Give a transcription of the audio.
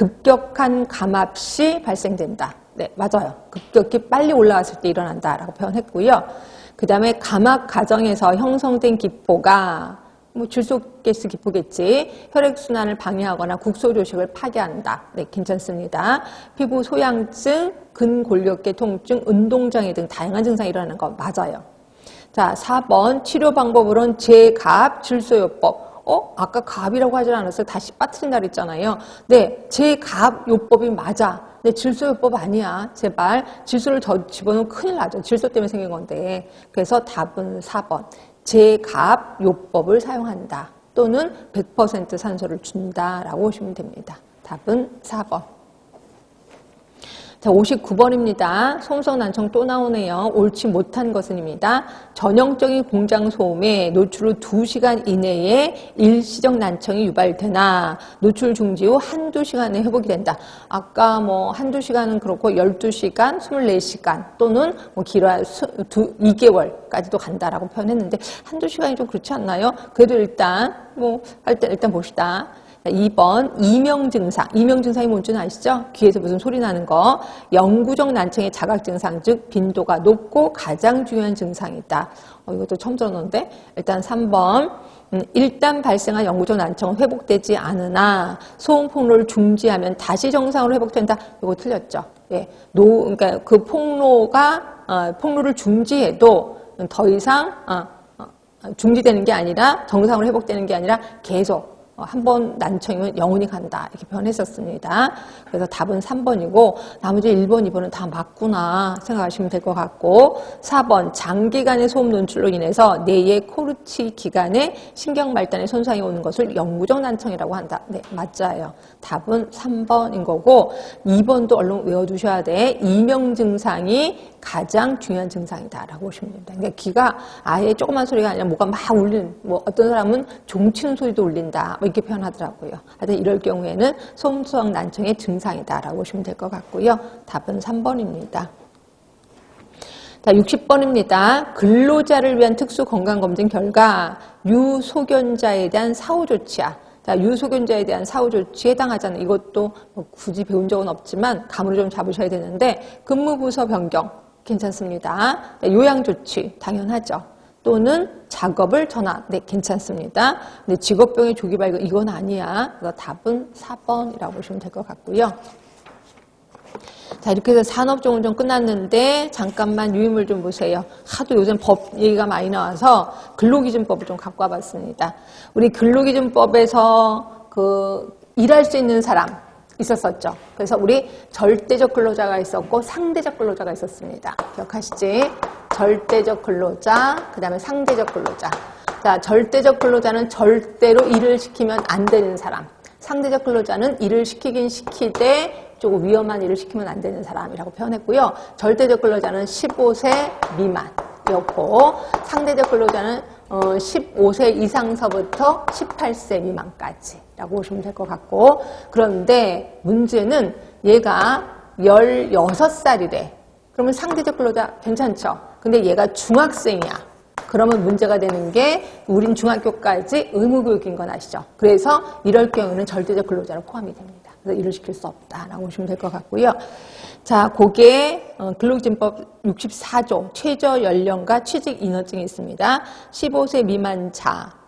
급격한 감압 시 발생된다. 네, 맞아요. 급격히 빨리 올라왔을 때 일어난다라고 표현했고요. 그 다음에 감압 과정에서 형성된 기포가 뭐 질소가스 기포겠지. 혈액순환을 방해하거나 국소조식을 파괴한다. 네, 괜찮습니다. 피부 소양증, 근골격계 통증, 운동장애 등 다양한 증상이 일어나는 거 맞아요. 자, 4번 치료 방법으로는 제갑 질소요법. 어? 아까 갑이라고 하지 않았어요? 다시 빠트린다 그랬잖아요. 네, 제 갑 요법이 맞아. 네, 질소요법 아니야. 제발 질소를 더 집어넣으면 큰일 나죠. 질소 때문에 생긴 건데. 그래서 답은 4번. 제갑 요법을 사용한다. 또는 100% 산소를 준다라고 보시면 됩니다. 답은 4번. 자, 59번입니다. 소음성 난청 또 나오네요. 옳지 못한 것은입니다. 전형적인 공장 소음에 노출 후 2시간 이내에 일시적 난청이 유발되나 노출 중지 후 한두 시간에 회복이 된다. 아까 뭐 한두 시간은 그렇고 12시간, 24시간 또는 뭐 길어야 수, 두, 2개월까지도 간다라고 표현했는데 한두 시간이 좀 그렇지 않나요? 그래도 일단 뭐 할 때 일단 봅시다. 2번 이명 증상. 이명 증상이 뭔지 아시죠? 귀에서 무슨 소리 나는 거. 영구적 난청의 자각 증상 즉 빈도가 높고 가장 중요한 증상이다. 어, 이것도 처음 들었는데 일단 3번 음, 일단 발생한 영구적 난청은 회복되지 않으나 소음 폭로를 중지하면 다시 정상으로 회복된다. 이거 틀렸죠? 예, 노 그러니까 그 폭로가 어, 폭로를 중지해도 더 이상 어, 어, 중지되는 게 아니라 정상으로 회복되는 게 아니라 계속 어, 한 번 난청이면 영원히 간다 이렇게 표현했었습니다. 그래서 답은 3번이고 나머지 1번, 2번은 다 맞구나 생각하시면 될 것 같고 4번 장기간의 소음 논출로 인해서 뇌의 코르치 기관에 신경 발달에 손상이 오는 것을 영구적 난청이라고 한다. 네, 맞아요. 답은 3번인 거고 2번도 얼른 외워두셔야 돼. 이명 증상이 가장 중요한 증상이다라고 보시면 됩니다. 그러니까 귀가 아예 조그만 소리가 아니라 뭐가 막 울리는, 뭐 어떤 사람은 종치는 소리도 울린다. 뭐 이렇게 표현하더라고요. 하여튼 이럴 경우에는 소음성 난청의 증상이다라고 보시면 될 것 같고요. 답은 3번입니다. 자, 60번입니다. 근로자를 위한 특수 건강검진 결과 유소견자에 대한 사후 조치야. 자, 유소견자에 대한 사후 조치에 해당하잖아요. 이것도 뭐 굳이 배운 적은 없지만 감으로 좀 잡으셔야 되는데 근무부서 변경 괜찮습니다. 요양조치 당연하죠. 또는 작업을 전환. 네, 괜찮습니다. 근데 직업병의 조기 발견 이건 아니야. 그래서 답은 4번이라고 보시면 될 것 같고요. 자, 이렇게 해서 산업종은 좀 끝났는데 잠깐만 유의물 좀 보세요. 하도 요즘 법 얘기가 많이 나와서 근로기준법을 좀 갖고 와봤습니다. 우리 근로기준법에서 그 일할 수 있는 사람 있었었죠. 그래서 우리 절대적 근로자가 있었고 상대적 근로자가 있었습니다. 기억하시지? 절대적 근로자, 그 다음에 상대적 근로자. 자, 절대적 근로자는 절대로 일을 시키면 안 되는 사람. 상대적 근로자는 일을 시키긴 시키되 조금 위험한 일을 시키면 안 되는 사람이라고 표현했고요. 절대적 근로자는 15세 미만이었고 상대적 근로자는 15세 어, 이상서부터 18세 미만까지라고 보시면 될 것 같고 그런데 문제는 얘가 16살이래. 그러면 상대적 근로자 괜찮죠? 근데 얘가 중학생이야. 그러면 문제가 되는 게 우린 중학교까지 의무교육인 건 아시죠? 그래서 이럴 경우는 절대적 근로자로 포함이 됩니다. 그래서 일을 시킬 수 없다라고 보시면 될 것 같고요. 자, 그게 어, 근로기준법 64조 최저 연령과 취직 인원증이 있습니다. 15세 미만 자